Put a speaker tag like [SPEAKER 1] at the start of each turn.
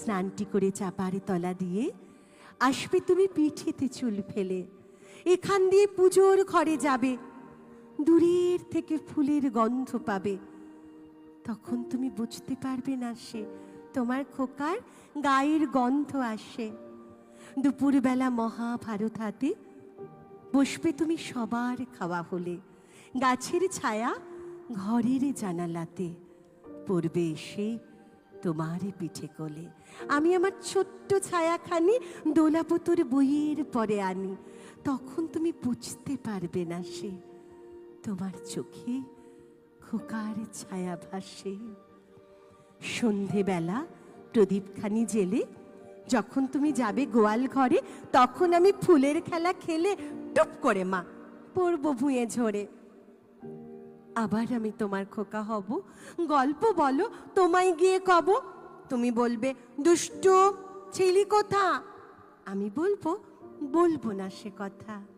[SPEAKER 1] স্নানটি করে চাপারে তলা দিয়ে আসবে তুমি পিঠেতে চুল ফেলে। এখান দিয়ে পুজোর ঘরে যাবে। দূরের থেকে ফুলের গন্ধ পাবে। তখন তুমি বুঝতে পারবে না সে, তোমার খোকার গায়ের গন্ধ আসে। দুপুরবেলা মহাভারত হাতে বসবে তুমি সবার খাওয়া হলে। গাছের ছায়া ঘরের জানালাতে পড়বে এসে তোমার পিঠে কোলে। আমি আমার ছোট্ট ছায়াখানি দোলাপতর বইয়ের পরে আনি। তখন তুমি বুঝতে পারবে না সে। তোমার চোখে খোকার ছায়া ভাসে। সন্ধেবেলা প্রদীপখানি জেলে, যখন তুমি যাবে গোয়াল ঘরে, তখন আমি ফুলের খেলা খেলে টুপ করে, মা, পড়ব ভুঁয়ে ঝরে। আবার আমি তোমার খোকা হব। গল্প বলো, তোমায় গিয়ে কব। তুমি বলবে, দুষ্টু, ছেলি কোথা? আমি বলব বলব না সে কথা।